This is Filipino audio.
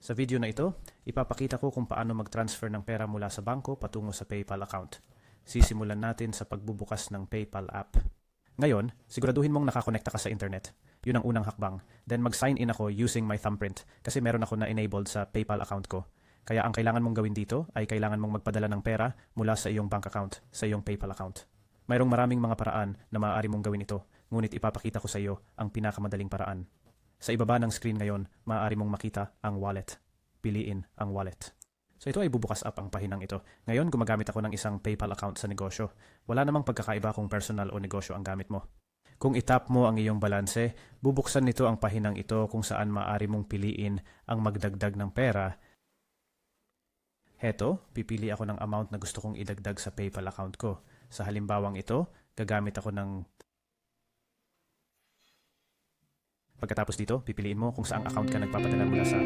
Sa video na ito, ipapakita ko kung paano mag-transfer ng pera mula sa bangko patungo sa PayPal account. Sisimulan natin sa pagbubukas ng PayPal app. Ngayon, siguraduhin mong nakakonekta ka sa internet. Yun ang unang hakbang. Then mag-sign in ako using my thumbprint kasi meron ako na enabled sa PayPal account ko. Kaya ang kailangan mong gawin dito ay kailangan mong magpadala ng pera mula sa iyong bank account, sa iyong PayPal account. Mayroong maraming mga paraan na maaari mong gawin ito, ngunit ipapakita ko sa iyo ang pinakamadaling paraan. Sa ibaba ng screen ngayon, maaari mong makita ang wallet. Piliin ang wallet. So ito ay bubukas up ang pahinang ito. Ngayon, gumagamit ako ng isang PayPal account sa negosyo. Wala namang pagkakaiba kung personal o negosyo ang gamit mo. Kung itap mo ang iyong balanse, bubuksan nito ang pahinang ito kung saan maaari mong piliin ang magdagdag ng pera. Heto, pipili ako ng amount na gusto kong idagdag sa PayPal account ko. Sa halimbawang ito, gagamit ako ng Pagkatapos dito, pipiliin mo kung saang account ka nagpapadala mula sa